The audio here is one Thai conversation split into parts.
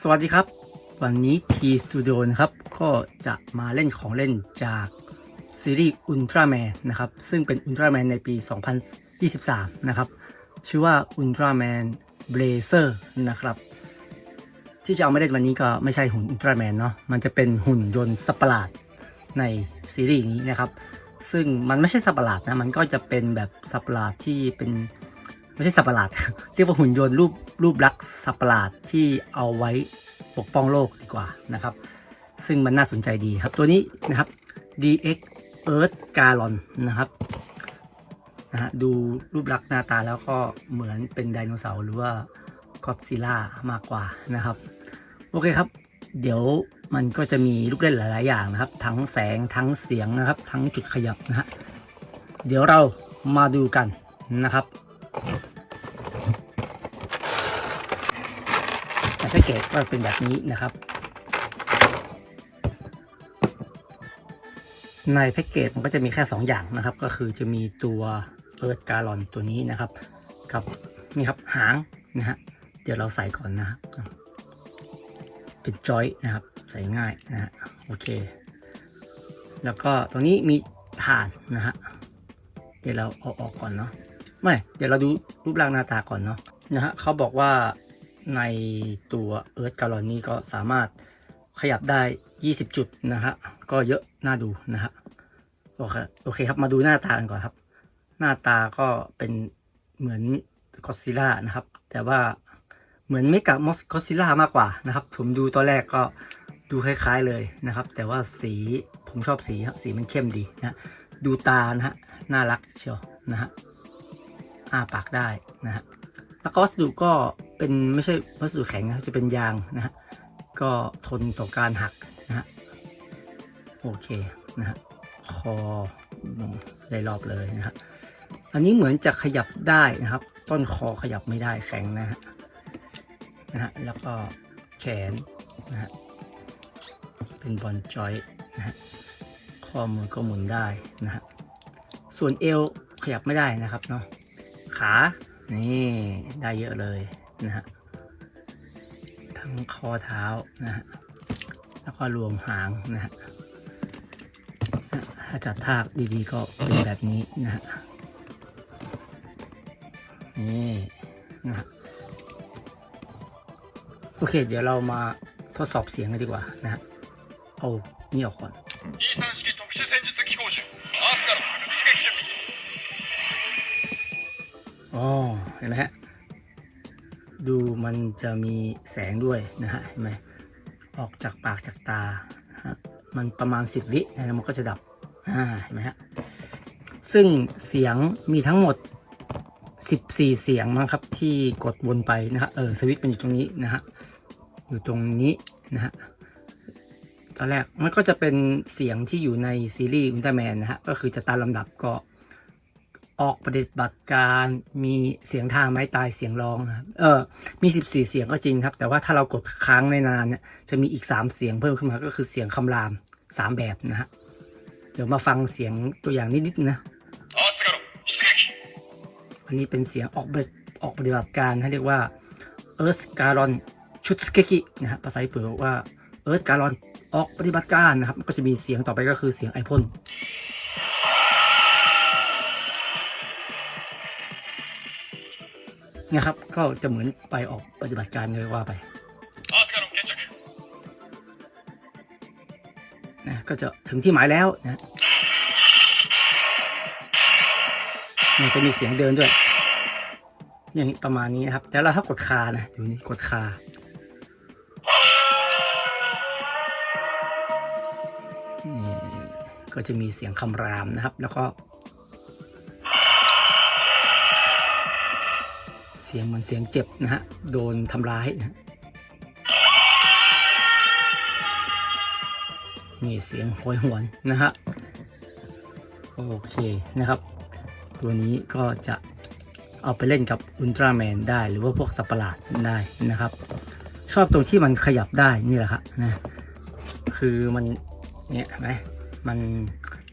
สวัสดีครับ วันนี้ T Studio นะครับ ก็จะมาเล่นของเล่นจากซีรีส์ Ultraman นะครับ ซึ่งเป็น Ultraman ในปี 2023 นะครับ ชื่อว่า Ultraman Blazer นะครับ ที่จะเอามาเล่นวันนี้ก็ไม่ใช่หุ่น Ultraman เนาะมันจะเป็นหุ่นยนต์สัตว์ประหลาดในซีรีส์นี้นะครับ ซึ่งมันไม่ใช่สัตว์ประหลาดนะ มันก็จะเป็นแบบสัตว์ประหลาดที่เป็น ไม่ใช่สัตว์ประหลาด เรียกว่าหุ่นยนต์รูปรูปลักษณ์สัตว์ประหลาดที่เอาไว้ปกป้องโลกดีกว่านะครับ ซึ่งมันน่าสนใจดีครับ ตัวนี้นะครับ DX Earth Galon นะครับนะฮะดูรูปลักษณ์หน้าตาแล้วก็เหมือนเป็นไดโนเสาร์หรือว่ากอดซิล่ามากกว่านะครับ โอเคครับ เดี๋ยวมันก็จะมีลูกเล่นหลาย ๆ อย่างนะครับ ทั้งแสงทั้งเสียงนะครับ ทั้งจุดขยับนะฮะเดี๋ยวเรามาดูกันนะครับ แต่แพ็กเกจก็เป็นแบบนี้นะครับ ในแพ็กเกจมันก็จะมีแค่ 2 อย่างนะครับ ก็คือจะมีตัวเอิร์ธการอนตัวนี้นะครับ กับนี่ครับหางนะฮะเดี๋ยวเราใส่ก่อนนะครับเป็นจอยนะครับ ใส่ง่ายนะฮะโอเค แล้วก็ตรงนี้มีฐานนะฮะเดี๋ยวเราเอาออกก่อนเนาะไม่ เดี๋ยวเราดูรูปร่างหน้าตาก่อนเนาะนะฮะเขาบอกว่า ในตัวเอิร์ธการอนนี้ก็สามารถขยับได้ 20 จุดนะฮะ ก็เยอะน่าดูนะฮะ โอเค โอเคครับ มาดูหน้าตากันก่อนครับ หน้าตาก็เป็นเหมือนกอซิล่านะครับ แต่ว่าเหมือนเมกะมอสกอซิล่ามากกว่านะครับ ผมดูตอนแรกก็ดูคล้ายๆเลยนะครับ แต่ว่าสีผมชอบสีครับสีมันเข้มดีนะดูตานะฮะ น่ารักเชียวนะฮะอ้าปากได้นะฮะ แล้วก็วัสดุก็ เป็นไม่ใช่วัสดุแข็งนะจะเป็นยางนะฮะก็ทนต่อการหักนะฮะโอเคนะฮะคอได้รอบเลยนะฮะอันนี้เหมือนจะขยับได้นะครับ ต้นคอขยับไม่ได้แข็งนะฮะนะฮะแล้วก็แขนนะฮะเป็นบอลจอยนะฮะข้อมือก็หมุนได้นะฮะส่วนเอวขยับไม่ได้นะครับเนาะขานี่ได้เยอะเลย นะฮะทั้งคอเท้านะฮะแล้วก็รวมหางนะฮะถ้าจัดทากดีๆก็เป็นแบบนี้นะฮะนี่นะโอเค เดี๋ยวเรามาทดสอบเสียงกันดีกว่านะฮะเอานี่ออกก่อนอ๋อเห็นไหมฮะ ดูมันจะมีแสงด้วยนะฮะเห็นไหมออกจากปากจากตาฮะมันประมาณ 10 วินะมันก็จะดับเห็นไหมฮะซึ่งเสียงมีทั้งหมด 14 เสียงมั้งครับที่กดวนไปนะฮะเออสวิตช์มันอยู่ตรงนี้นะฮะอยู่ตรงนี้นะฮะตอนแรกมันก็จะเป็นเสียงที่อยู่ในซีรีส์อุลตร้าแมนนะฮะก็คือจะตามลำดับก็ ออกปฏิบัติการมีเสียงทางไม้ตายเสียงร้องนะเออ มี 14 เสียงก็จริงครับ แต่ว่าถ้าเรากดค้างในนานเนี่ยจะมีอีก 3 เสียงเพิ่มขึ้นมาก็คือเสียงคำรามสามแบบนะฮะ เดี๋ยวมาฟังเสียงตัวอย่างนิดๆนะ อันนี้เป็นเสียงออกเบออกปฏิบัติการให้เรียกว่าเอิร์สการอนชุดสเกกินะฮะภาษาญี่ปุ่นว่าเอิร์สการอนออกปฏิบัติการนะครับ ก็จะมีเสียงต่อไปก็คือเสียงไอพ่น นะครับ ก็จะเหมือนไปออกปฏิบัติการเลยว่าไปนะก็จะถึงที่หมายแล้วนะมันจะมีเสียงเดินด้วย อย่างประมาณนี้นะครับ แต่เราถ้ากดคานะดูนี่กดคานี่ก็จะมีเสียงคำรามนะครับ แล้วก็ สียงเหมือนเสียงเจ็บนะฮะ โดนทำร้ายนะมีเสียงโหยหวนนะฮะ โอเคนะครับ ตัวนี้ก็จะเอาไปเล่นกับอุลตร้าแมนได้หรือว่าพวกสัตว์ประหลาดได้นะครับ ชอบตรงที่มันขยับได้นี่แหละครับนะคือมันเนี่ยนไหมมัน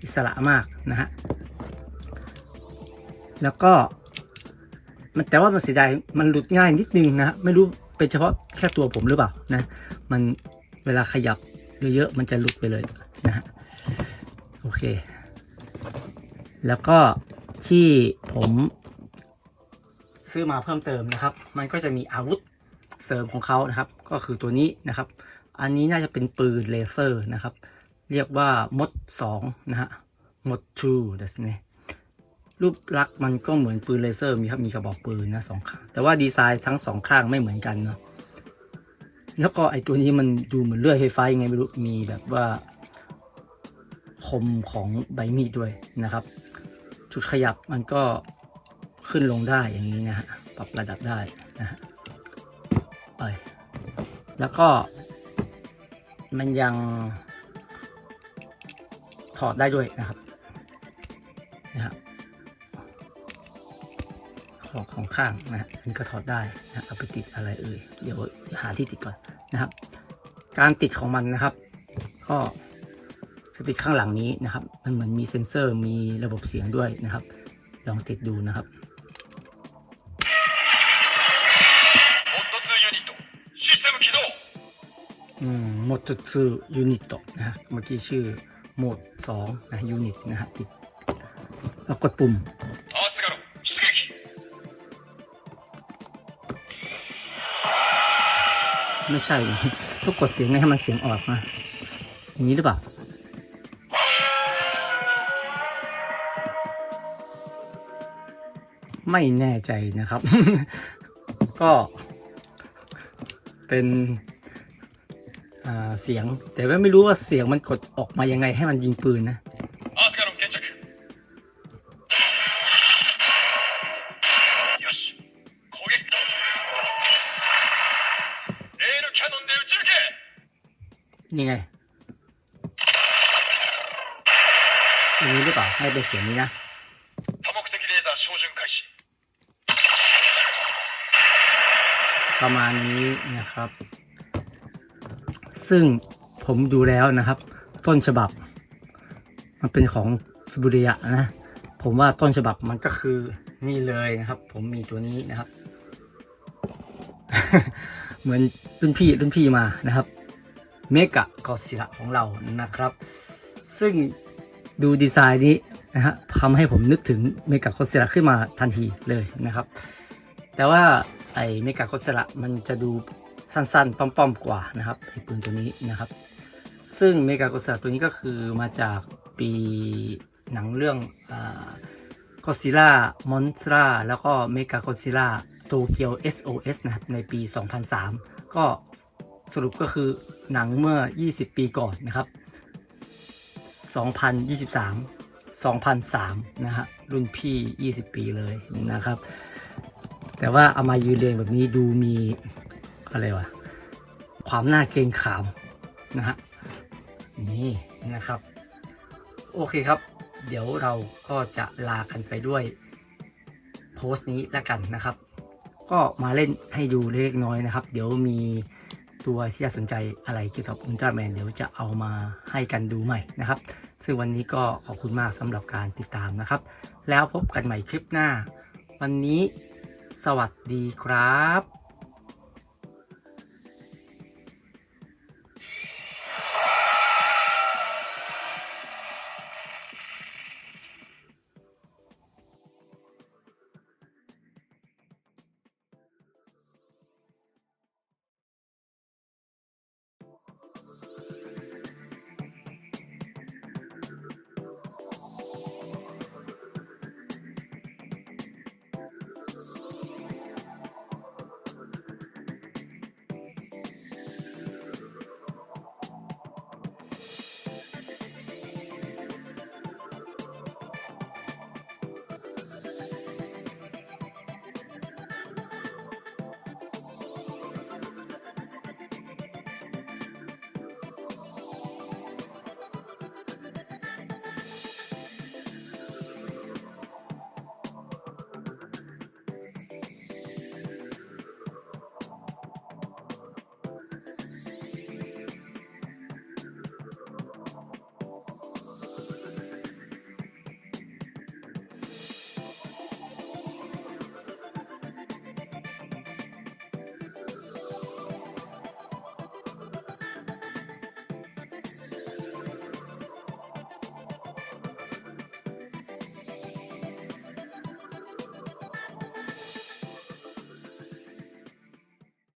อิสระมากนะฮะ แล้วก็ มันแต่ว่ามันเสียดายมันหลุดง่ายนิดนึงนะฮะไม่รู้ เป็นเฉพาะแค่ตัวผมหรือเปล่านะ มันเวลาขยับเยอะๆมันจะหลุดไปเลยนะฮะโอเค แล้วก็ที่ผมซื้อมาเพิ่มเติมนะครับ มันก็จะมีอาวุธเสริมของเขานะครับ ก็คือตัวนี้นะครับ อันนี้น่าจะเป็นปืนเลเซอร์นะครับ เรียกว่ามดสองนะฮะมดทูですね รูปลักษณ์มันก็เหมือนปืนเลเซอร์มีครับมีกระบอกปืนนะสองข้างแต่ว่าดีไซน์ทั้งสองข้างไม่เหมือนกันเนาะแล้วก็ไอตัวนี้มันดูเหมือนเลื่อยไฟฟ้ายังไงไม่รู้มีแบบว่า คมของใบมีดด้วยนะครับ จุดขยับมันก็ขึ้นลงได้อย่างนี้นะฮะปรับระดับได้นะฮะไปแล้วก็ มันยังถอดได้ด้วยนะครับ ถอดของข้างนะนี่ก็ถอดได้นะเอาไปติดอะไรเอ่ยเดี๋ยวหาที่ติดก่อนนะครับ การติดของมันนะครับ ก็จะติดข้างหลังนี้นะครับ มันเหมือนมีเซ็นเซอร์มีระบบเสียงด้วยนะครับ ลองติดดูนะครับโมดจุดซื้อยูนิตตกนะเมื่อกี้ชื่อโหมด2นะยูนิตนะฮะติดแล้วกดปุ่ม ไม่ใช่ต้องกดเสียงไงให้มันเสียงออกนะอย่างนี้หรือเปล่าไม่แน่ใจนะครับ ก็ เป็นเสียง แต่ว่าไม่รู้ว่าเสียงมันกดออกมายังไงให้มันยิงปืนนะ นี่ไงอันนี้หรือเปล่าให้เป็นเสียงนี้นะประมาณนี้นะครับ ซึ่งผมดูแล้วนะครับ ต้นฉบับ มันเป็นของสบุริยะนะ ผมว่าต้นฉบับมันก็คือนี่เลยนะครับ ผมมีตัวนี้นะครับ เหมือนรุ่นพี่รุ่นพี่มานะครับ เมกะกอซิระของเรานะครับ ซึ่งดูดีไซน์นี้นะฮะทำให้ผมนึกถึงเมกะกอซิระขึ้นมาทันทีเลยนะครับ แต่ว่าไอ้เมกะโคสระมันจะดูสั้นๆ ป้อมๆ กว่านะครับไอ้ปืนตัวนี้นะครับ ซึ่งเมกะโคสระตัวนี้ก็คือมาจากปีหนังเรื่องก็ซิล่ามอนสตราแล้วก็เมกะโคซิล่าโตเกียว SOS นะครับในปี 2003 ก็ สรุปก็คือหนังเมื่อ 20 ปีก่อนนะครับ 2023 2003 นะฮะรุ่นพี่ 20 ปีเลยนะครับ แต่ว่าเอามายืนเรียงแบบนี้ดูมีอะไรวะความน่าเกรงขามนะฮะนี่นะครับ โอเคครับ เดี๋ยวเราก็จะลากันไปด้วยโพสต์นี้แล้วกันนะครับ ก็มาเล่นให้ดูเล็กน้อยนะครับ เดี๋ยวมี ตัวที่น่าสนใจอะไรเกี่ยวกับอุลตร้าแมนเดี๋ยวจะเอามาให้กันดูใหม่นะครับ ซึ่งวันนี้ก็ขอบคุณมากสำหรับการติดตามนะครับ แล้วพบกันใหม่คลิปหน้า วันนี้ สวัสดีครับ